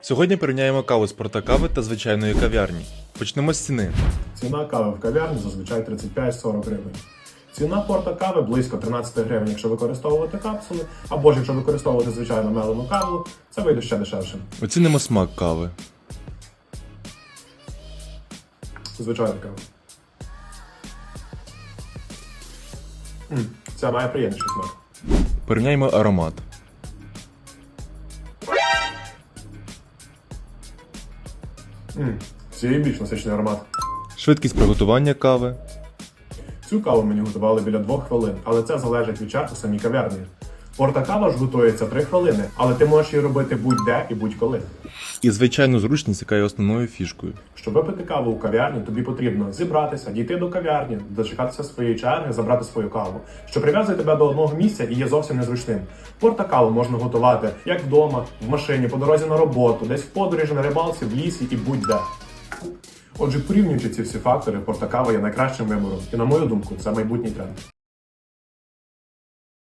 Сьогодні порівняємо каву з портакави та звичайної кав'ярні. Почнемо з ціни. Ціна кави в кав'ярні зазвичай 35-40 гривень. Ціна порта кави близько 13 гривень, якщо використовувати капсули, або ж якщо використовувати звичайно мелену каву, це вийде ще дешевше. Оцінимо смак кави. Звичайна кава. М, Ця має приємніший смак. Порівняємо аромат. Цієї більш насичний аромат. Швидкість приготування кави. Цю каву мені готували біля двох хвилин, але це залежить від часу самій кав'ярні. Порта кава ж готується 3 хвилини, але ти можеш її робити будь-де і будь-коли. І звичайну зручність, яка є основною фішкою. Щоб випити каву у кав'ярні, тобі потрібно зібратися, дійти до кав'ярні, дочекатися своєї черги, забрати свою каву, що прив'язує тебе до одного місця і є зовсім незручним. Порта каву можна готувати як вдома, в машині, по дорозі на роботу, десь в подорожі, на рибалці, в лісі і будь-де. Отже, порівнюючи ці всі фактори, порта кава є найкращим вибором. І на мою думку, це майбутній тренд.